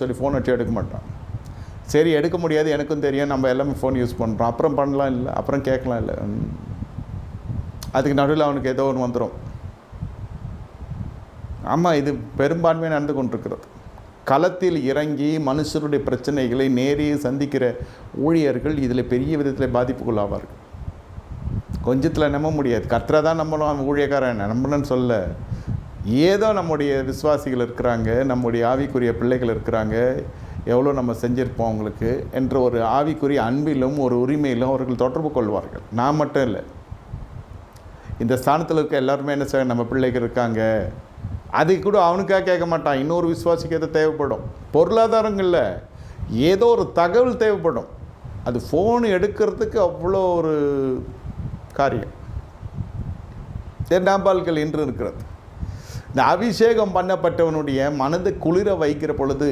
சொல்லி ஃபோன் வச்சு எடுக்க மாட்டான். சரி எடுக்க முடியாது எனக்கும் தெரியும் நம்ம எல்லாமே ஃபோன் யூஸ் பண்ணுறோம் அப்புறம் பண்ணலாம் இல்லை அப்புறம் கேட்கலாம் இல்லை. அதுக்கு நடுவில் அவனுக்கு ஏதோ ஒன்று வந்துடும் ஆமாம் இது பெரும்பான்மையாக நடந்து கொண்டிருக்கிறது. களத்தில் இறங்கி மனுஷருடைய பிரச்சனைகளை நேரே சந்திக்கிற ஊழியர்கள் இதில் பெரிய விதத்தில் பாதிப்புக்குள்ளாவார்கள். கொஞ்சத்தில் நம்ப முடியாது. கர்த்தரை தான் நம்மளும் அவன் ஊழியக்காரன் நம்பணும்னு சொல்ல ஏதோ நம்முடைய விசுவாசிகள் இருக்கிறாங்க நம்முடைய ஆவிக்குரிய பிள்ளைகள் இருக்கிறாங்க எவ்வளோ நம்ம செஞ்சிருப்போம் அவங்களுக்கு என்ற ஒரு ஆவிக்குரிய அன்பிலும் ஒரு உரிமையிலும் அவர்கள் தொடர்பு கொள்வார்கள். நான் மட்டும் இல்லை. இந்த ஸ்தானத்தில் இருக்க எல்லாருமே என்ன செய்ய நம்ம பிள்ளைகள் இருக்காங்க. அது கூட அவனுக்காக கேட்க மாட்டான். இன்னொரு விசுவாசிக்கு எது தேவைப்படும்? பொருளாதாரங்களில் ஏதோ ஒரு தகவல் தேவைப்படும். அது ஃபோன் எடுக்கிறதுக்கு அவ்வளோ ஒரு காரியம். நாம்பால்கள் இன்று இருக்கிறது. இந்த அபிஷேகம் பண்ணப்பட்டவனுடைய மனதை குளிர வைக்கிற பொழுது